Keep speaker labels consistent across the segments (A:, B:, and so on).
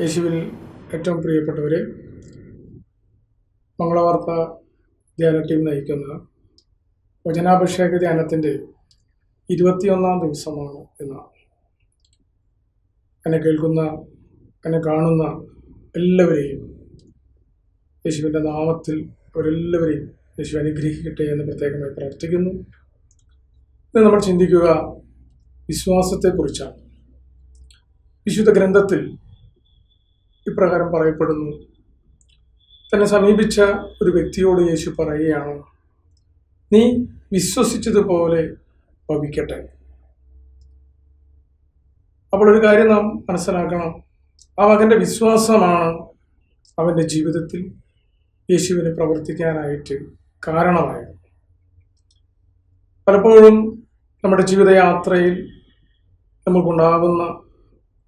A: യേശുവിൽ ഏറ്റവും പ്രിയപ്പെട്ടവരെ മംഗളവാർത്ത ധ്യാന ടീം നയിക്കുന്ന വചനാഭിഷേക ധ്യാനത്തിന്റെ ഇരുപത്തിയൊന്നാം ദിവസമാണ് ഇന്ന്. എന്നെ കേൾക്കുന്ന എന്നെ കാണുന്ന എല്ലാവരെയും യേശുവിന്റെ നാമത്തിൽ അവരെല്ലാവരെയും യേശു അനുഗ്രഹിക്കട്ടെ എന്ന് പ്രത്യേകമായി പ്രാർത്ഥിക്കുന്നു. ഇന്ന് നമ്മൾ ചിന്തിക്കുക വിശ്വാസത്തെക്കുറിച്ചാണ്. വിശുദ്ധ ഗ്രന്ഥത്തിൽ ഇപ്രകാരം പറയപ്പെടുന്നു. തന്നെ സമീപിച്ച ഒരു വ്യക്തിയോട് യേശു പറയുകയാണ് നീ വിശ്വസിച്ചതുപോലെ ഭവിക്കട്ടെ. അപ്പോൾ ഒരു കാര്യം നാം മനസ്സിലാക്കണം. ആ മകന്റെ വിശ്വാസമാണ് അവന്റെ ജീവിതത്തിൽ യേശുവിനെ പ്രവർത്തിക്കാനായിട്ട് കാരണമായത്. പലപ്പോഴും നമ്മുടെ ജീവിതയാത്രയിൽ നമുക്കുണ്ടാകുന്ന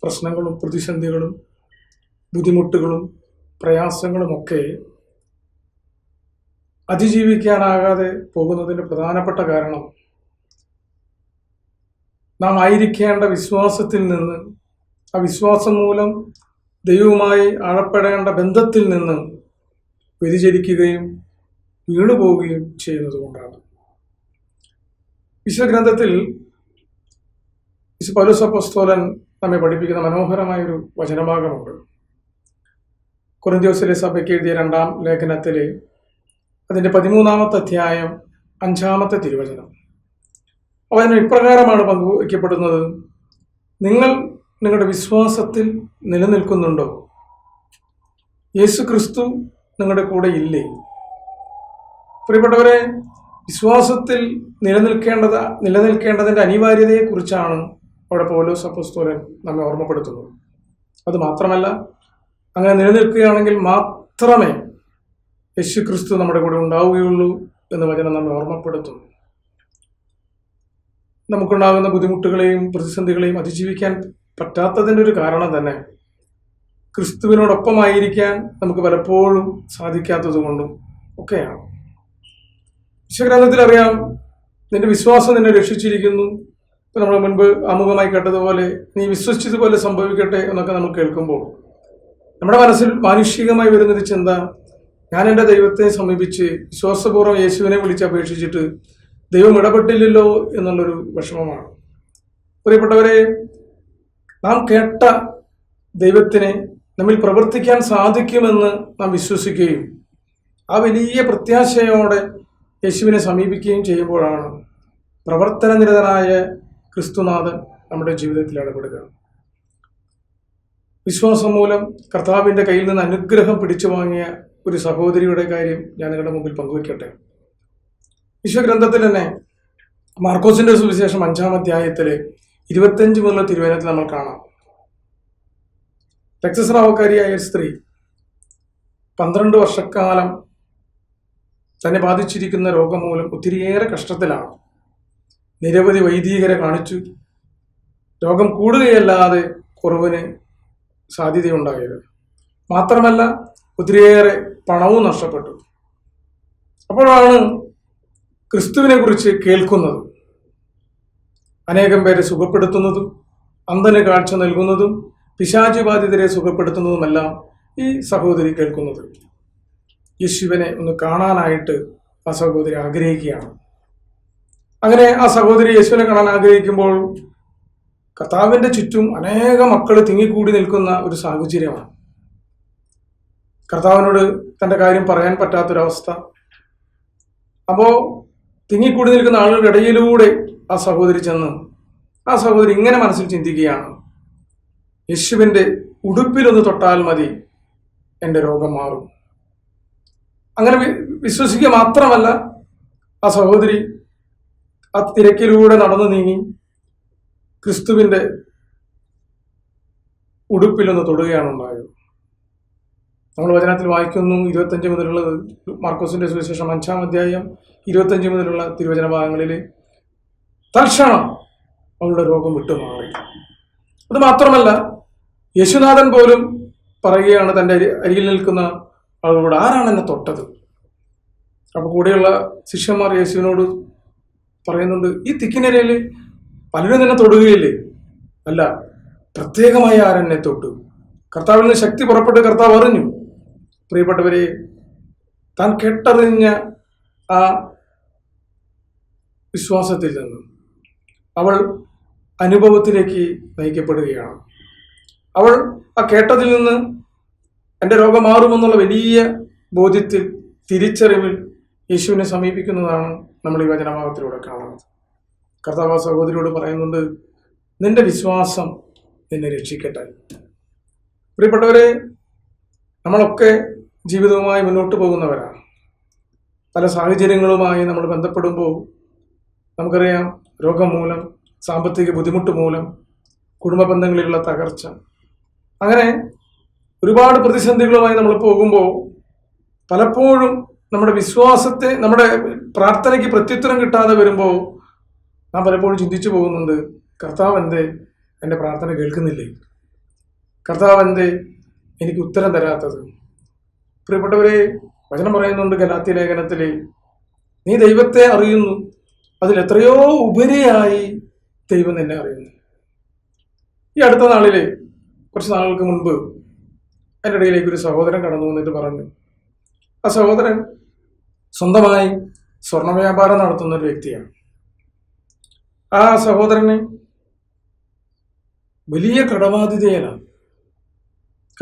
A: പ്രശ്നങ്ങളും പ്രതിസന്ധികളും ബുദ്ധിമുട്ടുകളും പ്രയാസങ്ങളുമൊക്കെ അതിജീവിക്കാനാകാതെ പോകുന്നതിന്റെ പ്രധാനപ്പെട്ട കാരണം നാം ആയിരിക്കേണ്ട വിശ്വാസത്തിൽ നിന്ന് ആ വിശ്വാസം മൂലം ദൈവവുമായി ആഴപ്പെടേണ്ട ബന്ധത്തിൽ നിന്ന് വ്യതിചരിക്കുകയും വീണുപോവുകയും ചെയ്യുന്നത് കൊണ്ടാണ്. വിശ്വഗ്രന്ഥത്തിൽ വിശ്വ പൗലോസപ്പോസ്തോലൻ നമ്മെ പഠിപ്പിക്കുന്ന മനോഹരമായൊരു വചനഭാഗമുണ്ട്. കൊറിന്ത്യോസിലെ സഭയ്ക്ക് എഴുതിയ രണ്ടാം ലേഖനത്തിൽ അതിന്റെ പതിമൂന്നാമത്തെ അധ്യായം അഞ്ചാമത്തെ തിരുവചനം. അപ്പോൾ അതിന് ഇപ്രകാരമാണ് പങ്കുവയ്ക്കപ്പെടുന്നത്. നിങ്ങൾ നിങ്ങളുടെ വിശ്വാസത്തിൽ നിലനിൽക്കുന്നുണ്ടോ? യേശു ക്രിസ്തു നിങ്ങളുടെ കൂടെ ഇല്ലേ? പ്രിയപ്പെട്ടവരെ വിശ്വാസത്തിൽ നിലനിൽക്കേണ്ടത് നിലനിൽക്കേണ്ടതിന്റെ അനിവാര്യതയെക്കുറിച്ചാണ് അവിടെ പോലോ അപ്പസ്തോലൻ നമ്മെ ഓർമ്മപ്പെടുത്തുന്നത്. അത് മാത്രമല്ല അങ്ങനെ നിലനിൽക്കുകയാണെങ്കിൽ മാത്രമേ യേശു ക്രിസ്തു നമ്മുടെ കൂടെ ഉണ്ടാവുകയുള്ളൂ എന്ന് വചനം നമ്മെ ഓർമ്മപ്പെടുത്തുന്നു. നമുക്കുണ്ടാകുന്ന ബുദ്ധിമുട്ടുകളെയും പ്രതിസന്ധികളെയും അതിജീവിക്കാൻ പറ്റാത്തതിന്റെ ഒരു കാരണം തന്നെ ക്രിസ്തുവിനോടൊപ്പമായിരിക്കാൻ നമുക്ക് പലപ്പോഴും സാധിക്കാത്തത് കൊണ്ടും ഒക്കെയാണ്. വിശ്വഗ്രന്ഥത്തിൽ അറിയാം നിന്റെ വിശ്വാസം നിന്നെ രക്ഷിച്ചിരിക്കുന്നു. നമ്മൾ മുൻപ് ആമുഖമായി കേട്ടതുപോലെ നീ വിശ്വസിച്ചതുപോലെ സംഭവിക്കട്ടെ എന്നൊക്കെ നമ്മൾ കേൾക്കുമ്പോൾ നമ്മുടെ മനസ്സിൽ മാനുഷികമായി വരുന്നൊരു ചിന്ത ഞാൻ എന്റെ ദൈവത്തെ സമീപിച്ച് വിശ്വാസപൂർവം യേശുവിനെ വിളിച്ച് അപേക്ഷിച്ചിട്ട് ദൈവം ഇടപെട്ടില്ലല്ലോ എന്നുള്ളൊരു വിഷമമാണ്. പ്രിയപ്പെട്ടവരെ നാം കേട്ട ദൈവത്തിനെ നമ്മിൽ പ്രവർത്തിക്കാൻ സാധിക്കുമെന്ന് നാം വിശ്വസിക്കുകയും ആ വലിയ പ്രത്യാശയോടെ യേശുവിനെ സമീപിക്കുകയും ചെയ്യുമ്പോഴാണ് പ്രവർത്തന നിരതനായ ക്രിസ്തുനാഥൻ നമ്മുടെ ജീവിതത്തിൽ ഇടപെടുക. വിശ്വാസം മൂലം കർത്താവിന്റെ കയ്യിൽ നിന്ന് അനുഗ്രഹം പിടിച്ചു വാങ്ങിയ ഒരു സഹോദരിയുടെ കാര്യം ഞാൻ നിങ്ങളുടെ മുമ്പിൽ പങ്കുവയ്ക്കട്ടെ. വിശ്വഗ്രന്ഥത്തിൽ തന്നെ മാർക്കോസിന്റെ സുവിശേഷം അഞ്ചാം അധ്യായത്തിൽ ഇരുപത്തഞ്ച് മുതലുള്ള തിരുവേനത്തിൽ നമ്മൾ കാണാം. രക്തസ്രാവക്കാരിയായ ഒരു സ്ത്രീ പന്ത്രണ്ട് വർഷക്കാലം തന്നെ ബാധിച്ചിരിക്കുന്ന രോഗം മൂലം ഒത്തിരിയേറെ കഷ്ടത്തിലാണ്. നിരവധി വൈദികരെ കാണിച്ചു. രോഗം കൂടുകയല്ലാതെ കുറവിന് സാധ്യതയുണ്ടായത്. മാത്രമല്ല ഒത്തിരിയേറെ പണവും നഷ്ടപ്പെട്ടു. അപ്പോഴാണ് ക്രിസ്തുവിനെ കുറിച്ച് കേൾക്കുന്നത്. അനേകം പേരെ സുഖപ്പെടുത്തുന്നതും അന്ധന് കാഴ്ച നൽകുന്നതും പിശാചി ബാധിതരെ സുഖപ്പെടുത്തുന്നതുമെല്ലാം ഈ സഹോദരി കേൾക്കുന്നത്. യേശുവിനെ ഒന്ന് കാണാനായിട്ട് ആ സഹോദരി ആഗ്രഹിക്കുകയാണ്. അങ്ങനെ ആ സഹോദരി യേശുവിനെ കാണാൻ ആഗ്രഹിക്കുമ്പോൾ കർത്താവിന്റെ ചുറ്റും അനേക മക്കൾ തിങ്ങിക്കൂടി നിൽക്കുന്ന ഒരു സാഹചര്യമാണ്. കർത്താവിനോട് തന്റെ കാര്യം പറയാൻ പറ്റാത്തൊരവസ്ഥ. അപ്പോൾ തിങ്ങിക്കൂടി നിൽക്കുന്ന ആളുകളുടെ ഇടയിലൂടെ ആ സഹോദരി ചെന്ന് ആ സഹോദരി ഇങ്ങനെ മനസ്സിൽ ചിന്തിക്കുകയാണ്. യേശുവിന്റെ ഉടുപ്പിലൊന്ന് തൊട്ടാൽ മതി എന്റെ രോഗം മാറും. അങ്ങനെ വിശ്വസിക്കുക മാത്രമല്ല ആ സഹോദരി ആ തിരക്കിലൂടെ നടന്നു നീങ്ങി. ക്രിസ്തുവിന്റെ ഉടുപ്പിലൊന്ന് തൊടുകയാണ് ഉണ്ടായത്. നമ്മൾ വചനത്തിൽ വായിക്കുന്നു ഇരുപത്തഞ്ച് മുതലുള്ളത് മാർക്കോസിന്റെ സുവിശേഷം അഞ്ചാം അധ്യായം ഇരുപത്തഞ്ച് മുതലുള്ള തിരുവചന ഭാഗങ്ങളിൽ തൽക്ഷണം അവളുടെ രോഗം വിട്ടുമാറി. അത് മാത്രമല്ല യേശുനാഥൻ പോലും പറയുകയാണ് തന്റെ അരി അരികിൽ നിൽക്കുന്ന ആളുകളോട് ആരാണ് എന്നെ തൊട്ടത്? അപ്പോൾ കൂടെയുള്ള ശിഷ്യന്മാർ യേശുവിനോട് പറയുന്നുണ്ട് ഈ തിക്കിനിരയിൽ പലരും തന്നെ തൊടുകയില്ലേ? അല്ല പ്രത്യേകമായി ആരെന്നെ തൊട്ടു? കർത്താവിൽ നിന്ന് ശക്തി പുറപ്പെട്ട് കർത്താവ് അറിഞ്ഞു. പ്രിയപ്പെട്ടവരെ താൻ കെട്ടറിഞ്ഞ ആ വിശ്വാസത്തിൽ നിന്ന് അവൾ അനുഭവത്തിലേക്ക് നയിക്കപ്പെടുകയാണ്. അവൾ ആ കേട്ടതിൽ നിന്ന് എന്റെ രോഗം മാറുമെന്നുള്ള വലിയ ബോധ്യത്തിൽ തിരിച്ചറിവിൽ യേശുവിനെ സമീപിക്കുന്നതാണ് നമ്മൾ ഈ വചനഭാഗത്തിലൂടെ കാണുന്നത്. കർത്താവ് സഹോദരിയോട് പറയുന്നുണ്ട് നിന്റെ വിശ്വാസം നിന്നെ രക്ഷിക്കട്ടെ. പ്രിയപ്പെട്ടവരെ നമ്മളൊക്കെ ജീവിതവുമായി മുന്നോട്ട് പോകുന്നവരാണ്. പല സാഹചര്യങ്ങളുമായി നമ്മൾ ബന്ധപ്പെടുമ്പോൾ നമുക്കറിയാം രോഗം മൂലം സാമ്പത്തിക ബുദ്ധിമുട്ട് മൂലം കുടുംബ ബന്ധങ്ങളിലുള്ള തകർച്ച. അങ്ങനെ ഒരുപാട് പ്രതിസന്ധികളുമായി നമ്മൾ പോകുമ്പോൾ പലപ്പോഴും നമ്മുടെ വിശ്വാസത്തെ നമ്മുടെ പ്രാർത്ഥനയ്ക്ക് പ്രത്യുത്തരം കിട്ടാതെ വരുമ്പോൾ നാം പലപ്പോഴും ചിന്തിച്ചു പോകുന്നുണ്ട് കർത്താവ് എന്തേ എന്റെ പ്രാർത്ഥന കേൾക്കുന്നില്ലേ? കർത്താവ് എന്തേ എനിക്ക് ഉത്തരം തരാത്തത്? പ്രിയപ്പെട്ടവരെ വചനം പറയുന്നുണ്ട് ഗലാത്തി ലേഖനത്തിൽ നീ ദൈവത്തെ അറിയുന്നു അതിൽ എത്രയോ ഉപരിയായി ദൈവം നിന്നെ അറിയുന്നു. ഈ അടുത്ത നാളിൽ കുറച്ച് നാളുകൾക്ക് മുൻപ് എന്റെ ഇടയിലേക്ക് ഒരു സഹോദരൻ കടന്നു വന്നിട്ട് പറഞ്ഞു ആ സഹോദരൻ സ്വന്തമായി സ്വർണ വ്യാപാരം നടത്തുന്ന ഒരു വ്യക്തിയാണ്. ആ സഹോദരന് വലിയ കടബാധിതയിലാണ്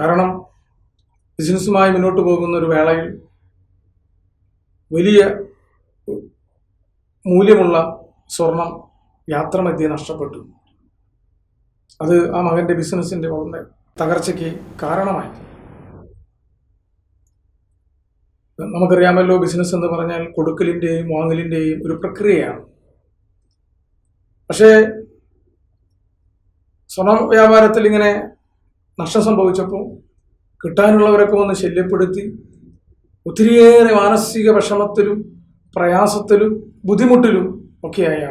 A: കാരണം ബിസിനസ്സുമായി മുന്നോട്ട് പോകുന്ന ഒരു വേളയിൽ വലിയ മൂല്യമുള്ള സ്വർണം യാത്രമധ്യേ നഷ്ടപ്പെട്ടു. അത് ആ മകന്റെ ബിസിനസിന്റെ വളരെ തകർച്ചയ്ക്ക് കാരണമായി. നമുക്കറിയാമല്ലോ ബിസിനസ് എന്ന് പറഞ്ഞാൽ കൊടുക്കലിന്റെയും വാങ്ങലിന്റെയും ഒരു പ്രക്രിയയാണ്. പക്ഷേ സ്വർണ വ്യാപാരത്തിൽ ഇങ്ങനെ നഷ്ടം സംഭവിച്ചപ്പോൾ കിട്ടാനുള്ളവരൊക്കെ ഒന്ന് ശല്യപ്പെടുത്തി ഒത്തിരിയേറെ മാനസിക വിഷമത്തിലും പ്രയാസത്തിലും ബുദ്ധിമുട്ടിലും ഒക്കെയായി ആ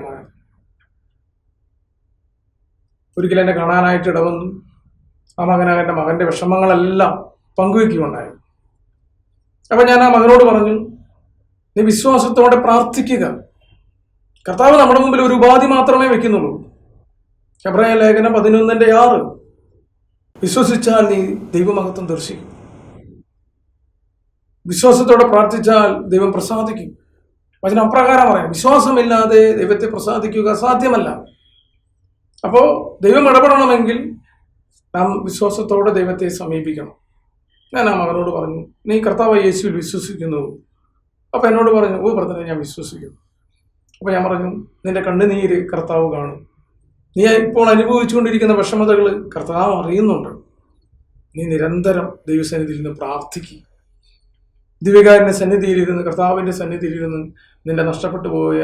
A: ഒരിക്കലും എന്നെ കാണാനായിട്ട് ഇടവന്നു. ആ മകൻ എന്റെ മകന്റെ വിഷമങ്ങളെല്ലാം പങ്കുവെക്കുകയുണ്ടായി. അപ്പൊ ഞാൻ ആ മകനോട് പറഞ്ഞു നീ വിശ്വാസത്തോടെ പ്രാർത്ഥിക്കുക. കർത്താവ് നമ്മുടെ മുമ്പിൽ ഒരു ഉപാധി മാത്രമേ വെക്കുന്നുള്ളൂ. എബ്രായ ലേഖനം പതിനൊന്നിന്റെ ആറ്. വിശ്വസിച്ചാൽ നീ ദൈവമഹത്വം ദർശിക്കും. വിശ്വാസത്തോടെ പ്രാർത്ഥിച്ചാൽ ദൈവം പ്രസാദിക്കും. വചനം അപ്രകാരം പറയാം. വിശ്വാസമില്ലാതെ ദൈവത്തെ പ്രസാദിക്കുക സാധ്യമല്ല. അപ്പോൾ ദൈവം ഇടപെടണമെങ്കിൽ നാം വിശ്വാസത്തോടെ ദൈവത്തെ സമീപിക്കണം. ഞാൻ ആ മകനോട് പറഞ്ഞു നീ കർത്താവ് യേശുവിൽ വിശ്വസിക്കുന്നു. അപ്പൊ എന്നോട് പറഞ്ഞു ഓ ബ്രദറെ ഞാൻ വിശ്വസിക്കുന്നു. അപ്പൊ ഞാൻ പറഞ്ഞു നിന്റെ കണ്ണുനീര് കർത്താവ് കാണും. നീ ഇപ്പോൾ അനുഭവിച്ചുകൊണ്ടിരിക്കുന്ന വിഷമതകൾ കർത്താവ് അറിയുന്നുണ്ട്. നീ നിരന്തരം ദൈവസന്നിധിയിൽ നിന്ന് പ്രാർത്ഥിക്കും. ദിവ്യകാരന്റെ സന്നിധിയിലിരുന്ന് കർത്താവിന്റെ സന്നിധിയിലിരുന്ന് നിന്റെ നഷ്ടപ്പെട്ടു പോയ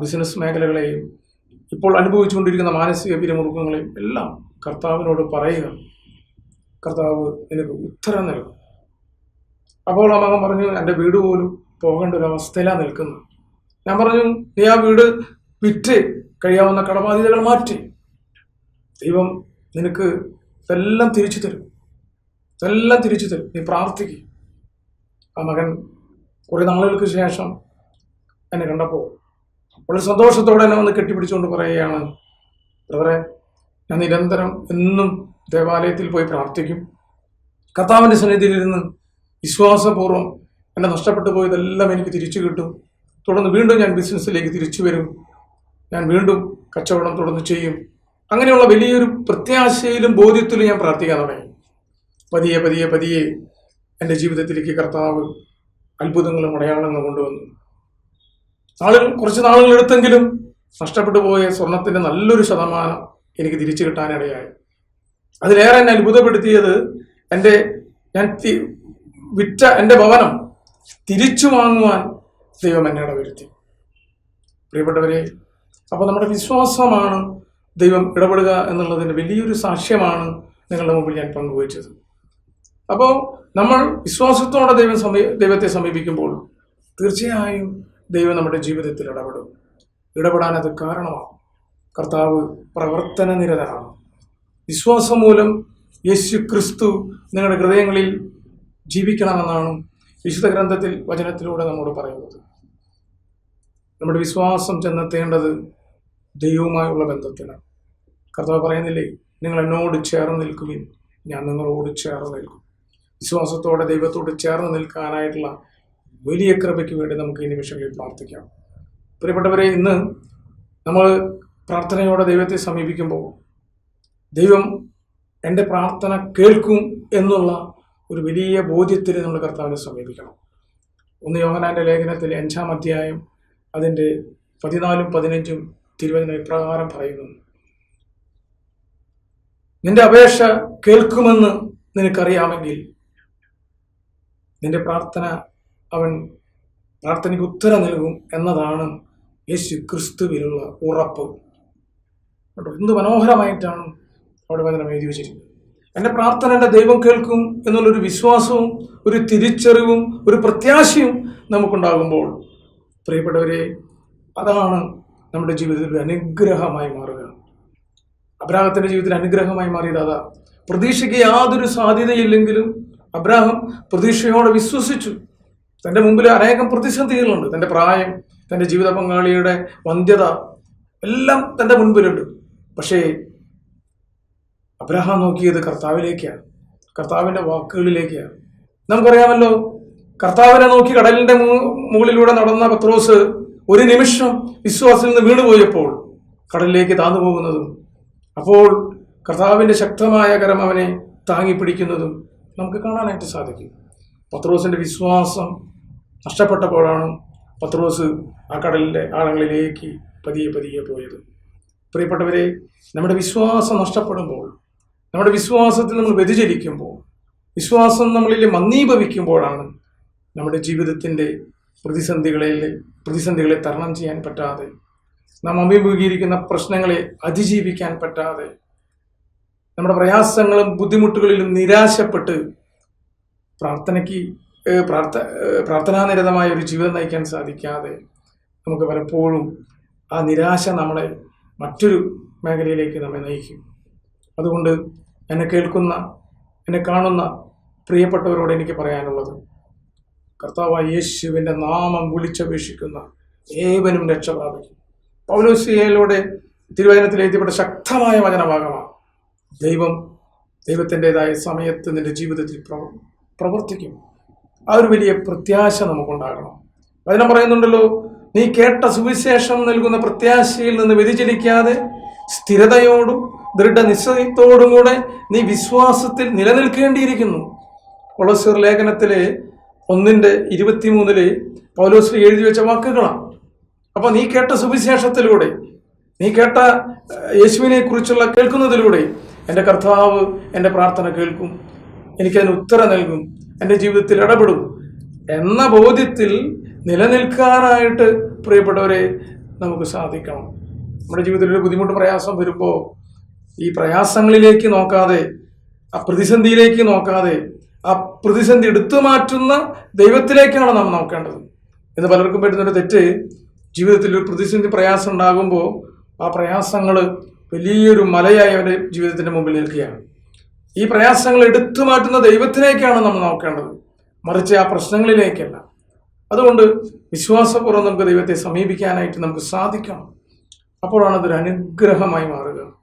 A: ബിസിനസ് മേഖലകളെയും ഇപ്പോൾ അനുഭവിച്ചുകൊണ്ടിരിക്കുന്ന മാനസിക പിരിമുറുക്കങ്ങളെയും എല്ലാം കർത്താവിനോട് പറയുക. കർത്താവ് നിനക്ക് ഉത്തരം നൽകും. അപ്പോൾ ആ മകൻ പറഞ്ഞു എന്റെ വീട് പോലും പോകേണ്ട ഒരു അവസ്ഥയിലാണ് നിൽക്കുന്നത്. ഞാൻ പറഞ്ഞു നീ ആ വീട് വിറ്റ് കഴിയാവുന്ന കടബാധ്യതകൾ മാറ്റി. ദൈവം നിനക്ക് ഇതെല്ലാം തിരിച്ചു തരും. ഇതെല്ലാം തിരിച്ചു തരും. നീ പ്രാർത്ഥിക്കും. ആ മകൻ കുറേ നാളുകൾക്ക് ശേഷം എന്നെ കണ്ടപ്പോൾ വളരെ സന്തോഷത്തോടെ എന്നെ വന്ന് കെട്ടിപ്പിടിച്ചുകൊണ്ട് പറയുകയാണ് ബ്രദറെ ഞാൻ നിരന്തരം എന്നും ദേവാലയത്തിൽ പോയി പ്രാർത്ഥിക്കും. കർത്താവിന്റെ സന്നിധിയിലിരുന്ന് വിശ്വാസപൂർവം എന്നെ നഷ്ടപ്പെട്ടു പോയതെല്ലാം എനിക്ക് തിരിച്ചു കിട്ടും. തുടർന്ന് വീണ്ടും ഞാൻ ബിസിനസ്സിലേക്ക് തിരിച്ചു വരും. ഞാൻ വീണ്ടും കച്ചവടം തുടർന്ന് ചെയ്യും. അങ്ങനെയുള്ള വലിയൊരു പ്രത്യാശയിലും ബോധ്യത്തിലും ഞാൻ പ്രാർത്ഥിക്കാൻ തുടങ്ങി. പതിയെ പതിയെ പതിയെ എന്റെ ജീവിതത്തിലേക്ക് കർത്താവ് അത്ഭുതങ്ങളും അടയാളങ്ങളും കൊണ്ടുവന്നു. നാളുകൾ കുറച്ച് നാളുകൾ എടുത്തെങ്കിലും നഷ്ടപ്പെട്ടു പോയ സ്വർണത്തിന്റെ നല്ലൊരു ശതമാനം എനിക്ക് തിരിച്ചു കിട്ടാനിടയായി. അതിലേറെ എന്നെ അത്ഭുതപ്പെടുത്തിയത് എന്റെ ഞാൻ വിറ്റ എന്റെ ഭവനം തിരിച്ചു വാങ്ങുവാൻ ദൈവം എന്നെ ഇടവരുത്തി പ്രിയപ്പെട്ടവരെ അപ്പോൾ നമ്മുടെ വിശ്വാസമാണ് ദൈവം ഇടപെടുക എന്നുള്ളതിന്റെ വലിയൊരു സാക്ഷ്യമാണ് നിങ്ങളുടെ മുമ്പിൽ ഞാൻ പങ്കുവച്ചത്. അപ്പോൾ നമ്മൾ വിശ്വാസത്തോടെ ദൈവം സമീ ദൈവത്തെ സമീപിക്കുമ്പോൾ തീർച്ചയായും ദൈവം നമ്മുടെ ജീവിതത്തിൽ ഇടപെടും. ഇടപെടാൻ അത് കാരണമാകും. കർത്താവ് പ്രവർത്തന നിരതനാണ്. വിശ്വാസം മൂലം യേശു ക്രിസ്തു നിങ്ങളുടെ ഹൃദയങ്ങളിൽ ജീവിക്കണമെന്നാണ് വിശുദ്ധ ഗ്രന്ഥത്തിൽ വചനത്തിലൂടെ നമ്മോട് പറയുന്നത്. നമ്മുടെ വിശ്വാസം ചെന്നെത്തേണ്ടത് ദൈവവുമായുള്ള ബന്ധത്തിലാണ്. കർത്താവ് പറയുന്നില്ലേ നിങ്ങൾ എന്നോട് ചേർന്ന് നിൽക്കുവിൻ ഞാൻ നിങ്ങളോട് ചേർന്ന് നിൽക്കും. വിശ്വാസത്തോടെ ദൈവത്തോട് ചേർന്ന് നിൽക്കാനായിട്ടുള്ള വലിയ കൃപയ്ക്ക് വേണ്ടി നമുക്ക് ഈ നിമിഷങ്ങളിൽ പ്രാർത്ഥിക്കാം. പ്രിയപ്പെട്ടവരെ ഇന്ന് നമ്മൾ പ്രാർത്ഥനയോടെ ദൈവത്തെ സമീപിക്കുമ്പോൾ ദൈവം എന്റെ പ്രാർത്ഥന കേൾക്കും എന്നുള്ള ഒരു വലിയ ബോധ്യത്തിൽ നമ്മൾ കർത്താവിനെ സമീപിക്കണം. ഒന്ന് യോഹനാന്റെ ലേഖനത്തിൽ അഞ്ചാം അധ്യായം അതിന്റെ പതിനാലും പതിനഞ്ചും തിരുവചന ഇപ്രകാരം പറയുന്നു. നിന്റെ അപേക്ഷ കേൾക്കുമെന്ന് നിനക്കറിയാമെങ്കിൽ നിന്റെ പ്രാർത്ഥന അവൻ പ്രാർത്ഥനയ്ക്ക് ഉത്തരം നൽകും എന്നതാണ് യേശു ക്രിസ്തുവിലുള്ള ഉറപ്പ് എന്ത് മനോഹരമായിട്ടാണ് അവിടെ വചനം എഴുതി വെച്ചിരിക്കുന്നത്. എന്റെ പ്രാർത്ഥന എന്റെ ദൈവം കേൾക്കും എന്നുള്ളൊരു വിശ്വാസവും ഒരു തിരിച്ചറിവും ഒരു പ്രത്യാശയും നമുക്കുണ്ടാകുമ്പോൾ പ്രിയപ്പെട്ടവരെ അതാണ് നമ്മുടെ ജീവിതത്തിൽ ഒരു അനുഗ്രഹമായി മാറുക. അബ്രാഹത്തിന്റെ ജീവിതത്തിൽ അനുഗ്രഹമായി മാറിയത് അതാ. പ്രതീക്ഷയ്ക്ക് യാതൊരു സാധ്യതയില്ലെങ്കിലും അബ്രാഹം പ്രതീക്ഷയോടെ വിശ്വസിച്ചു. തന്റെ മുമ്പിൽ അനേകം പ്രതിസന്ധികളുണ്ട്. തന്റെ പ്രായം തന്റെ ജീവിത പങ്കാളിയുടെ വന്ധ്യത എല്ലാം തന്റെ മുൻപിലുണ്ട്. പക്ഷേ അബ്രഹാം നോക്കിയത് കർത്താവിലേക്കാണ് കർത്താവിന്റെ വാക്കുകളിലേക്കാണ്. നമുക്കറിയാമല്ലോ കർത്താവിനെ നോക്കി കടലിന്റെ മുകളിലൂടെ നടന്ന പത്രോസ് ഒരു നിമിഷം വിശ്വാസത്തിൽ നിന്ന് വീണുപോയപ്പോൾ കടലിലേക്ക് താന്നു പോകുന്നതും അപ്പോൾ കർത്താവിന്റെ ശക്തമായ കരം അവനെ താങ്ങി പിടിക്കുന്നതും നമുക്ക് കാണാനായിട്ട് സാധിക്കും. പത്രോസിന്റെ വിശ്വാസം നഷ്ടപ്പെട്ടപ്പോഴാണ് പത്രോസ് ആ കടലിന്റെ ആഴങ്ങളിലേക്ക് പതിയെ പതിയെ പോയത്. പ്രിയപ്പെട്ടവരെ നമ്മുടെ വിശ്വാസം നഷ്ടപ്പെടുമ്പോൾ നമ്മുടെ വിശ്വാസത്തിൽ നമ്മൾ വ്യതിചരിക്കുമ്പോൾ വിശ്വാസം നമ്മളിൽ മന്ദീഭവിക്കുമ്പോഴാണ് നമ്മുടെ ജീവിതത്തിന്റെ പ്രതിസന്ധികളെ പ്രതിസന്ധികളെ തരണം ചെയ്യാൻ പറ്റാതെ നാം അഭിമുഖീകരിക്കുന്ന പ്രശ്നങ്ങളെ അതിജീവിക്കാൻ പറ്റാതെ നമ്മുടെ പ്രയാസങ്ങളും ബുദ്ധിമുട്ടുകളിലും നിരാശപ്പെട്ട് പ്രാർത്ഥനയ്ക്ക് പ്രാർത്ഥ പ്രാർത്ഥനാനിരതമായ ഒരു ജീവിതം നയിക്കാൻ സാധിക്കാതെ നമുക്ക് പലപ്പോഴും ആ നിരാശ നമ്മളെ മറ്റൊരു മേഖലയിലേക്ക് നമ്മെ നയിക്കും. അതുകൊണ്ട് എന്നെ കേൾക്കുന്ന എന്നെ കാണുന്ന പ്രിയപ്പെട്ടവരോട് എനിക്ക് പറയാനുള്ളത്. കർത്താവായ യേശുവിന്റെ നാമം വിളിച്ചപേക്ഷിക്കുന്ന ഏവനും രക്ഷ പ്രാപിക്കും പൗലോസിയയിലൂടെ തിരുവചനത്തിൽ എഴുതിയപ്പെട്ട ശക്തമായ വചനഭാഗമാണ്. ദൈവം ദൈവത്തിന്റെതായ സമയത്ത് നിന്റെ ജീവിതത്തിൽ പ്രവർത്തിക്കും. ആ ഒരു വലിയ പ്രത്യാശ നമുക്കുണ്ടാകണം. വചനം പറയുന്നുണ്ടല്ലോ നീ കേട്ട സുവിശേഷം നൽകുന്ന പ്രത്യാശയിൽ നിന്ന് വ്യതിചലിക്കാതെ സ്ഥിരതയോടും ദൃഢനിശ്ചയത്തോടും കൂടെ നീ വിശ്വാസത്തിൽ നിലനിൽക്കേണ്ടിയിരിക്കുന്നു. കൊളസീർ ലേഖനത്തിലെ ഒന്നിന്റെ ഇരുപത്തിമൂന്നിൽ പൗലോസ് എഴുതി വെച്ച വാക്കുകളാണ്. അപ്പോൾ നീ കേട്ട സുവിശേഷത്തിലൂടെ നീ കേട്ട യേശുവിനെ കുറിച്ചുള്ള കേൾക്കുന്നതിലൂടെ എന്റെ കർത്താവ് എന്റെ പ്രാർത്ഥന കേൾക്കും. എനിക്കതിന് ഉത്തരം നൽകും. എന്റെ ജീവിതത്തിൽ ഇടപെടും. എന്ന ബോധ്യത്തിൽ നിലനിൽക്കാനായിട്ട് പ്രിയപ്പെട്ടവരെ നമുക്ക് സാധിക്കണം. നമ്മുടെ ജീവിതത്തിൽ ഒരു ബുദ്ധിമുട്ട് പ്രയാസം വരുമ്പോൾ ഈ പ്രയാസങ്ങളിലേക്ക് നോക്കാതെ ആ പ്രതിസന്ധിയിലേക്ക് നോക്കാതെ ആ പ്രതിസന്ധി എടുത്തു മാറ്റുന്ന ദൈവത്തിലേക്കാണ് നാം നോക്കേണ്ടത്. എന്ന് പലർക്കും പറ്റുന്നൊരു തെറ്റ് ജീവിതത്തിൽ ഒരു പ്രതിസന്ധി പ്രയാസം ഉണ്ടാകുമ്പോൾ ആ പ്രയാസങ്ങൾ വലിയൊരു മലയായി അവന്റെ ജീവിതത്തിന്റെ മുമ്പിൽ നിൽക്കുകയാണ്. ഈ പ്രയാസങ്ങൾ എടുത്തു മാറ്റുന്ന ദൈവത്തിലേക്കാണ് നമ്മൾ നോക്കേണ്ടത്. മറിച്ച് ആ പ്രശ്നങ്ങളിലേക്കല്ല. അതുകൊണ്ട് വിശ്വാസപൂർവം നമുക്ക് ദൈവത്തെ സമീപിക്കാനായിട്ട് നമുക്ക് സാധിക്കണം. അപ്പോഴാണ് അതൊരു അനുഗ്രഹമായി മാറുക.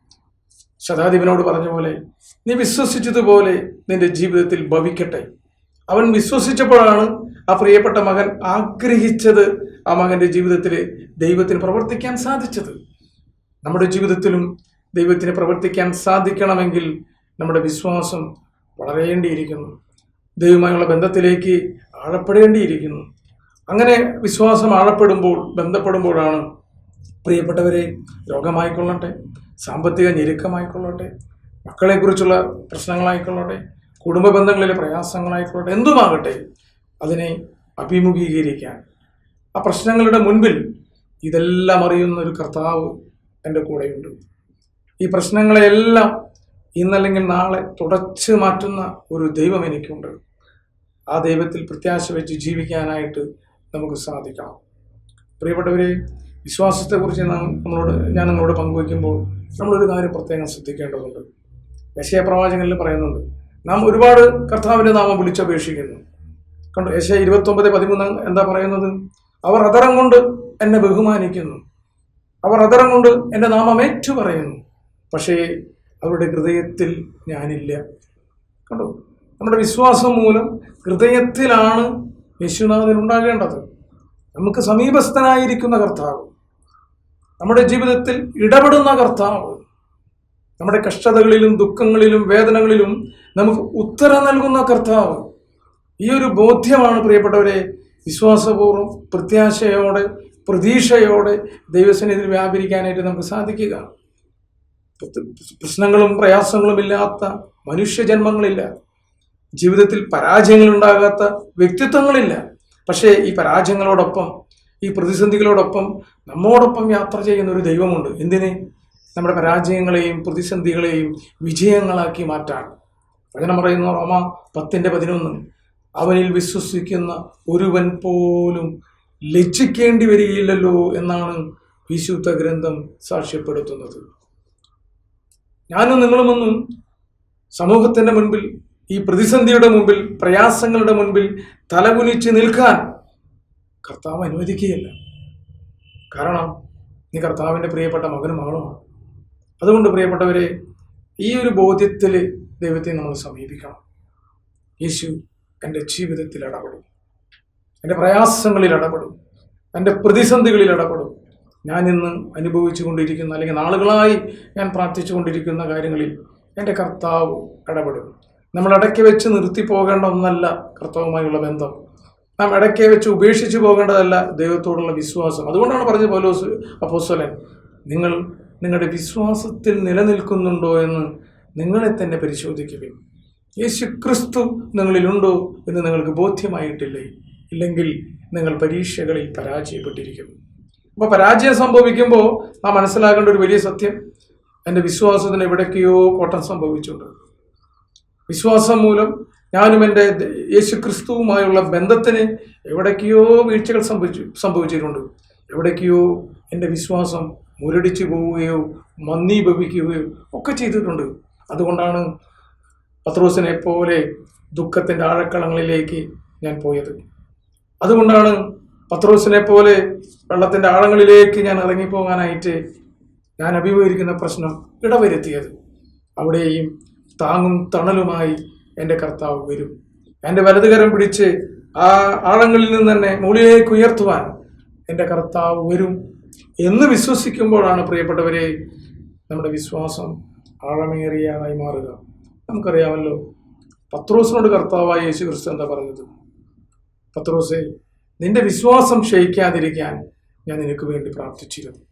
A: ശതാധിപനോട് പറഞ്ഞ പോലെ നീ വിശ്വസിച്ചതുപോലെ നിന്റെ ജീവിതത്തിൽ ഭവിക്കട്ടെ. അവൻ വിശ്വസിച്ചപ്പോഴാണ് ആ പ്രിയപ്പെട്ട മകൻ ആഗ്രഹിച്ചത് ആ മകന്റെ ജീവിതത്തിൽ ദൈവത്തിന് പ്രവർത്തിക്കാൻ സാധിച്ചത്. നമ്മുടെ ജീവിതത്തിലും ദൈവത്തിന് പ്രവർത്തിക്കാൻ സാധിക്കണമെങ്കിൽ നമ്മുടെ വിശ്വാസം വളരേണ്ടിയിരിക്കുന്നു. ദൈവമായുള്ള ബന്ധത്തിലേക്ക് ആഴപ്പെടേണ്ടിയിരിക്കുന്നു. അങ്ങനെ വിശ്വാസം ആഴപ്പെടുമ്പോൾ ബന്ധപ്പെടുമ്പോഴാണ് പ്രിയപ്പെട്ടവരെ രോഗമായിക്കൊള്ളട്ടെ. സാമ്പത്തിക ഞെരുക്കമായിക്കൊള്ളട്ടെ മക്കളെക്കുറിച്ചുള്ള പ്രശ്നങ്ങളായിക്കൊള്ളട്ടെ കുടുംബ ബന്ധങ്ങളിലെ പ്രയാസങ്ങളായിക്കൊള്ളട്ടെ എന്തുമാകട്ടെ അതിനെ അഭിമുഖീകരിക്കാൻ. ആ പ്രശ്നങ്ങളുടെ മുൻപിൽ ഇതെല്ലാം അറിയുന്ന ഒരു കർത്താവ് എന്റെ കൂടെയുണ്ട്. ഈ പ്രശ്നങ്ങളെയെല്ലാം ഇന്നല്ലെങ്കിൽ നാളെ തുടച്ചു മാറ്റുന്ന ഒരു ദൈവം എനിക്കുണ്ട്. ആ ദൈവത്തിൽ പ്രത്യാശ വെച്ച് ജീവിക്കാനായിട്ട് നമുക്ക് സാധിക്കണം. പ്രിയപ്പെട്ടവരെ വിശ്വാസത്തെക്കുറിച്ച് നമ്മളോട് ഞാൻ നിങ്ങളോട് പങ്കുവയ്ക്കുമ്പോൾ നമ്മളൊരു കാര്യം പ്രത്യേകം ശ്രദ്ധിക്കേണ്ടതുണ്ട്. യശയ പ്രവാചകനിൽ പറയുന്നുണ്ട് നാം ഒരുപാട് കർത്താവിന്റെ നാമം വിളിച്ചപേക്ഷിക്കുന്നു. കണ്ടു യശ ഇരുപത്തൊമ്പത് പതിമൂന്ന് എന്താ പറയുന്നത്? അവർ അതരം കൊണ്ട് എന്നെ ബഹുമാനിക്കുന്നു. അവർ അതരം കൊണ്ട് എന്റെ നാമം ഏറ്റു പറയുന്നു പക്ഷേ അവരുടെ ഹൃദയത്തിൽ ഞാനില്ല. കണ്ടു നമ്മുടെ വിശ്വാസം മൂലം ഹൃദയത്തിലാണ് യേശുനാഥൻ ഉണ്ടാകേണ്ടത്. നമുക്ക് സമീപസ്ഥനായിരിക്കുന്ന കർത്താവ് നമ്മുടെ ജീവിതത്തിൽ ഇടപെടുന്ന കർത്താവ്. നമ്മുടെ കഷ്ടതകളിലും ദുഃഖങ്ങളിലും വേദനകളിലും നമുക്ക് ഉത്തരം നൽകുന്ന കർത്താവ്. ഈ ഒരു ബോധ്യമാണ് പ്രിയപ്പെട്ടവരെ വിശ്വാസപൂർവം പ്രത്യാശയോടെ പ്രതീക്ഷയോടെ ദൈവസന്നിധിയിൽ വ്യാപരിക്കാനായിട്ട് നമുക്ക് സാധിക്കുക. പ്രശ്നങ്ങളും പ്രയാസങ്ങളും ഇല്ലാത്ത മനുഷ്യജന്മങ്ങളില്ല. ജീവിതത്തിൽ പരാജയങ്ങളുണ്ടാകാത്ത വ്യക്തിത്വങ്ങളില്ല. പക്ഷേ ഈ പരാജയങ്ങളോടൊപ്പം ഈ പ്രതിസന്ധികളോടൊപ്പം നമ്മോടൊപ്പം യാത്ര ചെയ്യുന്ന ഒരു ദൈവമുണ്ട്. എന്തിന്? നമ്മുടെ പരാജയങ്ങളെയും പ്രതിസന്ധികളെയും വിജയങ്ങളാക്കി മാറ്റാൻ. വചനം പറയുന്ന റോമ പത്തിന്റെ പതിനൊന്ന്. അവനിൽ വിശ്വസിക്കുന്ന ഒരുവൻ പോലും ലജ്ജിക്കേണ്ടി വരികയില്ലല്ലോ എന്നാണ് വിശുദ്ധ ഗ്രന്ഥം സാക്ഷ്യപ്പെടുത്തുന്നത്. ഞാനും നിങ്ങളുമൊന്നും സമൂഹത്തിന്റെ മുൻപിൽ ഈ പ്രതിസന്ധിയുടെ മുമ്പിൽ പ്രയാസങ്ങളുടെ മുൻപിൽ തലകുനിച്ച് നിൽക്കാൻ കർത്താവ് അനുവദിക്കുകയില്ല. കാരണം നീ കർത്താവിന്റെ പ്രിയപ്പെട്ട മകനും മകളുമാണ്. അതുകൊണ്ട് പ്രിയപ്പെട്ടവരെ ഈ ഒരു ബോധ്യത്തിൽ ദൈവത്തെ നമ്മൾ സമീപിക്കണം. യേശു എന്റെ ജീവിതത്തിൽ ഇടപെടും. എന്റെ പ്രയാസങ്ങളിൽ ഇടപെടും. എന്റെ പ്രതിസന്ധികളിൽ ഇടപെടും. ഞാൻ ഇന്ന് അനുഭവിച്ചു കൊണ്ടിരിക്കുന്ന അല്ലെങ്കിൽ നാളുകളായി ഞാൻ പ്രാർത്ഥിച്ചു കൊണ്ടിരിക്കുന്ന കാര്യങ്ങളിൽ എന്റെ കർത്താവ് ഇടപെടും. നമ്മൾ ഇടയ്ക്ക് വെച്ച് നിർത്തി പോകേണ്ട ഒന്നല്ല കർത്താവുമായുള്ള ബന്ധം. നാം ഇടയ്ക്ക് വെച്ച് ഉപേക്ഷിച്ച് പോകേണ്ടതല്ല ദൈവത്തോടുള്ള വിശ്വാസം. അതുകൊണ്ടാണ് പറഞ്ഞത് പൗലോസ് അപ്പോസ്വലൻ നിങ്ങൾ നിങ്ങളുടെ വിശ്വാസത്തിൽ നിലനിൽക്കുന്നുണ്ടോ എന്ന് നിങ്ങളെ തന്നെ പരിശോധിക്കുകയും യേശു ക്രിസ്തു നിങ്ങളിലുണ്ടോ എന്ന് നിങ്ങൾക്ക് ബോധ്യമായിട്ടില്ലേ? ഇല്ലെങ്കിൽ നിങ്ങൾ പരീക്ഷകളിൽ പരാജയപ്പെട്ടിരിക്കും. അപ്പോൾ പരാജയം സംഭവിക്കുമ്പോൾ നാം മനസ്സിലാക്കേണ്ട ഒരു വലിയ സത്യം എന്റെ വിശ്വാസത്തിന് എവിടേക്കെയോ കോട്ടം സംഭവിച്ചിട്ടുണ്ട്. വിശ്വാസം മൂലം ഞാനും എന്റെ യേശു ക്രിസ്തുവുമായുള്ള ബന്ധത്തിന് എവിടേക്കെയോ വീഴ്ചകൾ സംഭവിച്ചു സംഭവിച്ചിട്ടുണ്ട്. എവിടേക്കെയോ എന്റെ വിശ്വാസം മുരടിച്ചു പോവുകയോ മന്ദീഭവിക്കുകയോ ഒക്കെ ചെയ്തിട്ടുണ്ട്. അതുകൊണ്ടാണ് പത്രോസിനെ പോലെ ദുഃഖത്തിന്റെ ആഴക്കളങ്ങളിലേക്ക് ഞാൻ പോയത്. അതുകൊണ്ടാണ് പത്രോസിനെ പോലെ വെള്ളത്തിന്റെ ആഴങ്ങളിലേക്ക് ഞാൻ ഇറങ്ങിപ്പോകാനായിട്ട് ഞാൻ അഭിമുഖീകരിക്കുന്ന പ്രശ്നം ഇടവരുത്തിയത്. അവിടെയും താങ്ങും തണലുമായി എന്റെ കർത്താവ് വരും. എന്റെ വലതുകരം പിടിച്ച് ആ ആഴങ്ങളിൽ നിന്ന് തന്നെ മുകളിലേക്ക് ഉയർത്തുവാൻ എന്റെ കർത്താവ് വരും എന്ന് വിശ്വസിക്കുമ്പോഴാണ് പ്രിയപ്പെട്ടവരെ നമ്മുടെ വിശ്വാസം ആഴമേറിയതായി മാറുക. നമുക്കറിയാമല്ലോ പത്രോസിനോട് കർത്താവായ യേശു ക്രിസ്തു എന്താ പറഞ്ഞത്? പത്രോസെ നിന്റെ വിശ്വാസം ക്ഷയിക്കാതിരിക്കാൻ ഞാൻ നിനക്ക് വേണ്ടി പ്രാർത്ഥിച്ചിരുന്നു.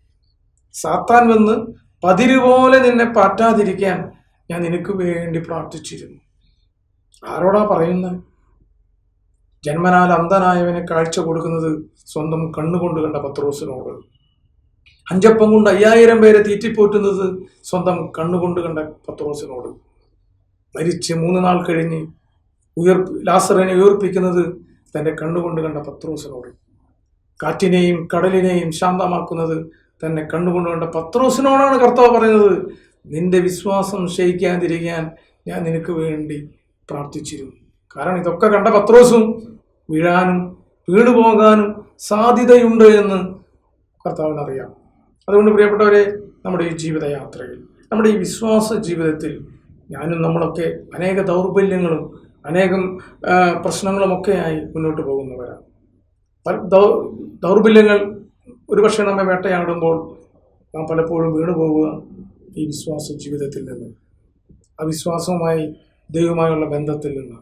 A: സാത്താൻ വന്ന് പതിരുപോലെ നിന്നെ പാറ്റാതിരിക്കാൻ ഞാൻ നിനക്ക് വേണ്ടി പ്രാർത്ഥിച്ചിരുന്നു. ആരോടാ പറയുന്നത് ജന്മനാൽ അന്ധനായവനെ കാഴ്ച കൊടുക്കുന്നത് സ്വന്തം കണ്ണുകൊണ്ട് കണ്ട പത്രോസിനോട്. അഞ്ചപ്പം കൊണ്ട് അയ്യായിരം പേരെ തീറ്റിപ്പോറ്റുന്നത് സ്വന്തം കണ്ണുകൊണ്ട് കണ്ട പത്രോസിനോട്. മരിച്ച് മൂന്ന് നാൾ കഴിഞ്ഞ് ഉയർ ലാസറിനെ ഉയർപ്പിക്കുന്നത് തന്റെ കണ്ണുകൊണ്ട് കണ്ട പത്രോസിനോട്. കാറ്റിനെയും കടലിനെയും ശാന്തമാക്കുന്നത് തന്നെ കണ്ണുകൊണ്ട് കണ്ട പത്രോസിനോടാണ് കർത്താവ് പറയുന്നത്. നിന്റെ വിശ്വാസം ക്ഷയിക്കാതിരിക്കാൻ ഞാൻ നിനക്ക് വേണ്ടി പ്രാർത്ഥിച്ചിരുന്നു. കാരണം ഇതൊക്കെ കണ്ട പത്രോസും വീഴാനും വീണുപോകാനും സാധ്യതയുണ്ട് എന്ന് കർത്താവിന് അറിയാം അതുകൊണ്ട് പ്രിയപ്പെട്ടവരെ നമ്മുടെ ഈ ജീവിതയാത്രയിൽ നമ്മുടെ ഈ വിശ്വാസ ജീവിതത്തിൽ ഞാനും നമ്മളൊക്കെ അനേക ദൗർബല്യങ്ങളും അനേകം പ്രശ്നങ്ങളുമൊക്കെ പ്രശ്നങ്ങളുമൊക്കെയായി മുന്നോട്ട് പോകുന്നവരാണ് ദൗർബല്യങ്ങൾ ഒരുപക്ഷെ നമ്മെ വേട്ടയാടുമ്പോൾ നാം പലപ്പോഴും വീണു ഈ വിശ്വാസ ജീവിതത്തിൽ നിന്ന്. ആ വിശ്വാസവുമായി ദൈവമായുള്ള ബന്ധത്തിൽ നിന്ന്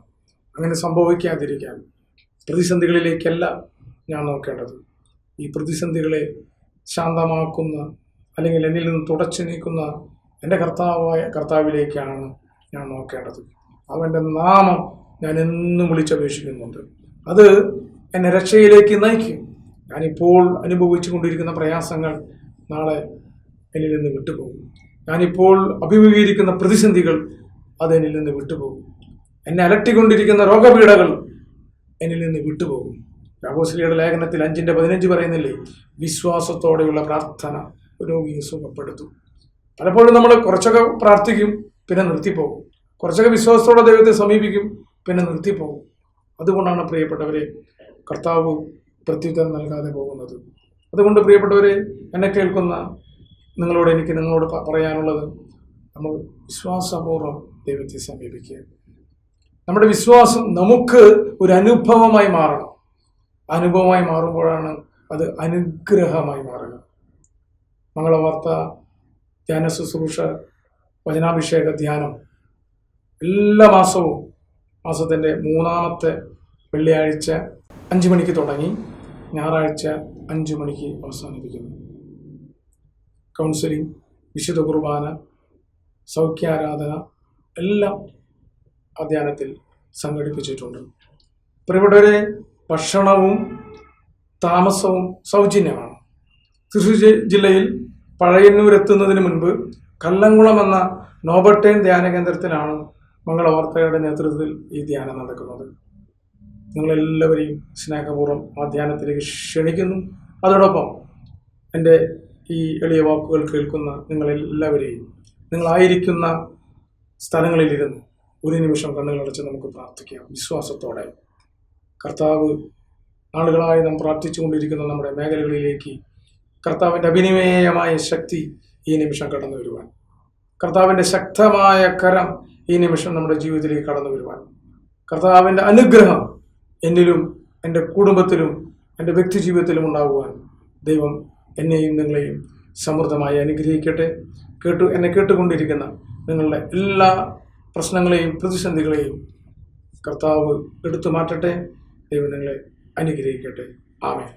A: അങ്ങനെ സംഭവിക്കാതിരിക്കാൻ പ്രതിസന്ധികളിലേക്കല്ല ഞാൻ നോക്കേണ്ടത്. ഈ പ്രതിസന്ധികളെ ശാന്തമാക്കുന്ന അല്ലെങ്കിൽ എന്നിൽ നിന്ന് തുടച്ചു നീക്കുന്ന എന്റെ കർത്താവായ കർത്താവിലേക്കാണ് ഞാൻ നോക്കേണ്ടത്. അവന്റെ നാമം ഞാൻ എന്നും വിളിച്ചപേക്ഷിക്കുന്നുണ്ട്. അത് എന്നെ രക്ഷയിലേക്ക് നയിക്കും. ഞാനിപ്പോൾ അനുഭവിച്ചു കൊണ്ടിരിക്കുന്ന പ്രയാസങ്ങൾ നാളെ എന്നിൽ നിന്ന് വിട്ടുപോകും. ഞാനിപ്പോൾ അഭിമുഖീകരിക്കുന്ന പ്രതിസന്ധികൾ അത് എന്നിൽ നിന്ന് വിട്ടുപോകും. എന്നെ അലട്ടിക്കൊണ്ടിരിക്കുന്ന രോഗപീഠകൾ എന്നിൽ നിന്ന് വിട്ടുപോകും. രാഘോശ്രീയുടെ ലേഖനത്തിൽ അഞ്ചിന്റെ പതിനഞ്ച് പറയുന്നില്ലേ? വിശ്വാസത്തോടെയുള്ള പ്രാർത്ഥന രോഗിയെ സുഖപ്പെടുത്തും. പലപ്പോഴും നമ്മൾ കുറച്ചൊക്കെ പ്രാർത്ഥിക്കും പിന്നെ നിർത്തിപ്പോകും. കുറച്ചൊക്കെ വിശ്വാസത്തോടെ ദൈവത്തെ സമീപിക്കും പിന്നെ നിർത്തിപ്പോകും. അതുകൊണ്ടാണ് പ്രിയപ്പെട്ടവരെ കർത്താവ് പ്രത്യുത്തരം നൽകാതെ പോകുന്നത്. അതുകൊണ്ട് പ്രിയപ്പെട്ടവരെ എന്നെ കേൾക്കുന്ന നിങ്ങളോട് എനിക്ക് നിങ്ങളോട് പറയാനുള്ളത് നമ്മൾ വിശ്വാസപൂർവം ദൈവത്തെ സമീപിക്കുക നമ്മുടെ വിശ്വാസം നമുക്ക് ഒരു അനുഭവമായി മാറണം. അനുഭവമായി മാറുമ്പോഴാണ് അത് അനുഗ്രഹമായി മാറുക മംഗളവാർത്ത ധ്യാന ശുശ്രൂഷ വചനാഭിഷേക ധ്യാനം എല്ലാ മാസവും മാസത്തിന്റെ മൂന്നാമത്തെ വെള്ളിയാഴ്ച അഞ്ച് മണിക്ക് തുടങ്ങി ഞായറാഴ്ച അഞ്ച് മണിക്ക് അവസാനിപ്പിക്കുന്നു. കൗൺസിലിംഗ് വിശുദ്ധ കുർബാന സൗഖ്യാരാധന എല്ലാം ആ ധ്യാനത്തിൽ സംഘടിപ്പിച്ചിട്ടുണ്ട്. പ്രിയപ്പെട്ടവരെ ഭക്ഷണവും താമസവും സൗജന്യമാണ്. തൃശ്ശൂർ ജില്ലയിൽ പഴയന്നൂർ എത്തുന്നതിന് മുൻപ് കല്ലംകുളം എന്ന നോബർട്ടൈൻ ധ്യാന കേന്ദ്രത്തിലാണ് മംഗളവാർത്തയുടെ നേതൃത്വത്തിൽ ഈ ധ്യാനം നടക്കുന്നത്. നിങ്ങളെല്ലാവരെയും സ്നേഹപൂർവം ആ ധ്യാനത്തിലേക്ക് ക്ഷണിക്കുന്നു. അതോടൊപ്പം എന്റെ ഈ എളിയ വാക്കുകൾ കേൾക്കുന്ന നിങ്ങളെല്ലാവരെയും നിങ്ങളായിരിക്കുന്ന സ്ഥലങ്ങളിലിരുന്ന് ഒരു നിമിഷം കണ്ണുകളടച്ച് നമുക്ക് പ്രാർത്ഥിക്കാം. വിശ്വാസത്തോടെ. കർത്താവ് ആളുകളായി നാം പ്രാർത്ഥിച്ചുകൊണ്ടിരിക്കുന്ന നമ്മുടെ മേഖലകളിലേക്ക് കർത്താവിന്റെ അഭിനിമേയമായ ശക്തി ഈ നിമിഷം കടന്നു വരുവാൻ. കർത്താവിന്റെ ശക്തമായ കരം ഈ നിമിഷം നമ്മുടെ ജീവിതത്തിലേക്ക് കടന്നു വരുവാൻ. കർത്താവിന്റെ അനുഗ്രഹം എന്നിലും എന്റെ കുടുംബത്തിലും എന്റെ വ്യക്തി ജീവിതത്തിലും ഉണ്ടാകുവാൻ ദൈവം എന്നെയും നിങ്ങളെയും സമൃദ്ധമായി അനുഗ്രഹിക്കട്ടെ. കേട്ടു എന്നെ കേട്ടുകൊണ്ടിരിക്കുന്ന നിങ്ങളുടെ എല്ലാ പ്രശ്നങ്ങളെയും പ്രതിസന്ധികളെയും കർത്താവ് എടുത്തു മാറ്റട്ടെ. ദൈവം നിങ്ങളെ അനുഗ്രഹിക്കട്ടെ. ആമേ